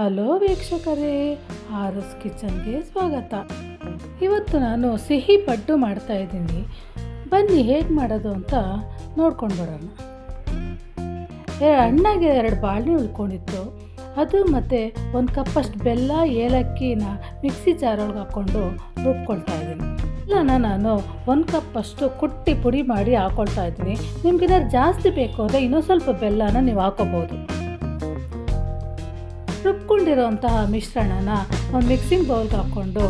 Hello ವೀಕ್ಷಕರೇ ಆರಸ್ ಕಿಚನ್ಗೆ ಸ್ವಾಗತ. ಇವತ್ತು ನಾನು ಸಿಹಿ ಪಡ್ಡು ಮಾಡ್ತಾ ಇದ್ದೀನಿ. ಬನ್ನಿ ಹೇಗೆ ಮಾಡೋದು ಅಂತ ನೋಡ್ಕೊಂಡು ಬರೋಣ. ಅಣ್ಣಗೆ ಎರಡು ಬಾಳೆ ಉಳ್ಕೊಂಡಿತ್ತು. ಅದು ಮತ್ತು ಒಂದು ಕಪ್ಪಷ್ಟು ಬೆಲ್ಲ, ಏಲಕ್ಕಿನ ಮಿಕ್ಸಿ ಜಾರೊಳಗೆ ಹಾಕ್ಕೊಂಡು ರುಬ್ಕೊಳ್ತಾ ಇದ್ದೀನಿ. ಇಲ್ಲನ ನಾನು ಒಂದು ಕಪ್ಪಷ್ಟು ಕುಟ್ಟಿ ಪುಡಿ ಮಾಡಿ ಹಾಕ್ಕೊಳ್ತಾ ಇದ್ದೀನಿ. ನಿಮ್ಗೇನಾದ್ರು ಜಾಸ್ತಿ ಬೇಕು ಅಂದರೆ ಇನ್ನೂ ಸ್ವಲ್ಪ ಬೆಲ್ಲನ ನೀವು ಹಾಕೋಬೋದು ರುಬ್ಕೊಂಡಿರೋಂತಹ ಮಿಶ್ರಣನ ಒಂದು ಮಿಕ್ಸಿಂಗ್ ಬೌಲ್ಗೆ ಹಾಕ್ಕೊಂಡು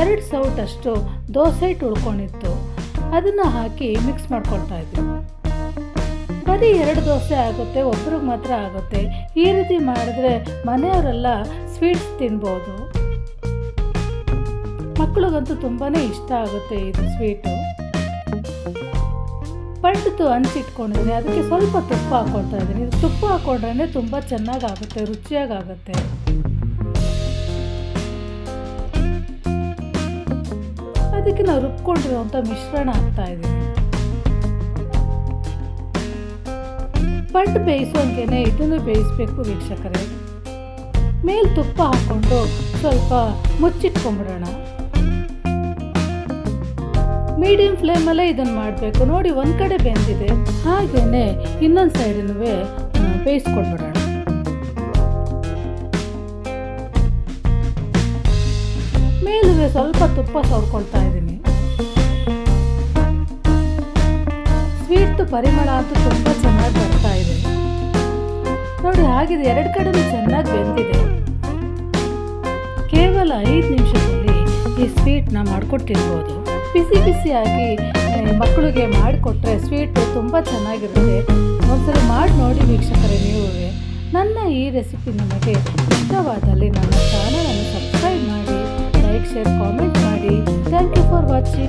ಎರಡು ಸೌಟಷ್ಟು ದೋಸೆ ಹಿಟ್ಟು ಉಳ್ಕೊಂಡಿತ್ತು. ಅದನ್ನು ಹಾಕಿ ಮಿಕ್ಸ್ ಮಾಡ್ಕೊಳ್ತಾ ಇದ್ವಿ. ಬರೀ ಎರಡು ದೋಸೆ ಆಗುತ್ತೆ, ಒಬ್ರಿಗೆ ಮಾತ್ರ ಆಗುತ್ತೆ. ಈ ರೀತಿ ಮಾಡಿದ್ರೆ ಮನೆಯವರೆಲ್ಲ ಸ್ವೀಟ್ಸ್ ತಿನ್ಬೋದು. ಮಕ್ಕಳಿಗಂತೂ ತುಂಬಾ ಇಷ್ಟ ಆಗುತ್ತೆ ಇದು ಸ್ವೀಟು. ಪಡ್ಡು ಹಂಚಿಟ್ಕೊಂಡಿದ್ದೀನಿ ಅದಕ್ಕೆ ಸ್ವಲ್ಪ ತುಪ್ಪ ಹಾಕ್ಕೊಳ್ತಾ ಇದ್ದೀನಿ. ಇದು ತುಪ್ಪ ಹಾಕ್ಕೊಂಡ್ರೆ ತುಂಬ ಚೆನ್ನಾಗಾಗುತ್ತೆ ರುಚಿಯಾಗುತ್ತೆ ಅದಕ್ಕೆ ನಾವು ರುಬ್ಕೊಂಡಿರುವಂಥ ಮಿಶ್ರಣ ಹಾಕ್ತಾ ಇದ್ದೀನಿ. ಪಡ್ಡು ಬೇಯಿಸೋಂಗೆನೆ ಇದನ್ನು ಬೇಯಿಸಬೇಕು ವೀಕ್ಷಕರೇ. ಮೇಲೆ ತುಪ್ಪ ಹಾಕ್ಕೊಂಡು ಸ್ವಲ್ಪ ಮುಚ್ಚಿಟ್ಕೊಂಡ್ಬಿಡೋಣ ಮೀಡಿಯಂ ಫ್ಲೇಮಲ್ಲೇ ಇದನ್ನು ಮಾಡಬೇಕು. ನೋಡಿ ಒಂದು ಕಡೆ ಬೆಂದಿದೆ. ಹಾಗೇನೆ ಇನ್ನೊಂದು ಸೈಡನ್ನು ಬೇಯಿಸ್ಕೊಂಡ್ಬಿಡೋಣ ಮೇಲುವೆ ಸ್ವಲ್ಪ ತುಪ್ಪ ಸವರ್ಕೊಳ್ತಾ ಇದ್ದೀನಿ. ಸ್ವೀಟ್ ಪರಿಮಳ ಅಂತೂ ತುಂಬ ಚೆನ್ನಾಗಿ ಬರ್ತಾ ಇದೆ. ನೋಡಿ, ಹಾಗಿದೆ. ಎರಡು ಕಡೆನೂ ಚೆನ್ನಾಗಿ ಬೆಂದಿದೆ. ಕೇವಲ ಐದು ನಿಮಿಷದಲ್ಲಿ ಈ ಸ್ವೀಟ್ನ ಮಾಡ್ಕೊಟ್ಟಿರ್ಬೋದು. ಬಿಸಿ ಬಿಸಿಯಾಗಿ ಮಕ್ಕಳಿಗೆ ಮಾಡಿಕೊಟ್ರೆ ಸ್ವೀಟು ತುಂಬ ಚೆನ್ನಾಗಿರುತ್ತೆ. ಒಂದ್ಸಲ ಮಾಡಿ ನೋಡಿ ವೀಕ್ಷಕರೇ ನೀವು. ನನ್ನ ಈ ರೆಸಿಪಿ ನಿಮಗೆ ಇಷ್ಟವಾದಲ್ಲಿ ನನ್ನ ಚಾನಲನ್ನು ಸಬ್ಸ್ಕ್ರೈಬ್ ಮಾಡಿ ಲೈಕ್ ಶೇರ್ ಕಾಮೆಂಟ್ ಮಾಡಿ. Thank you for watching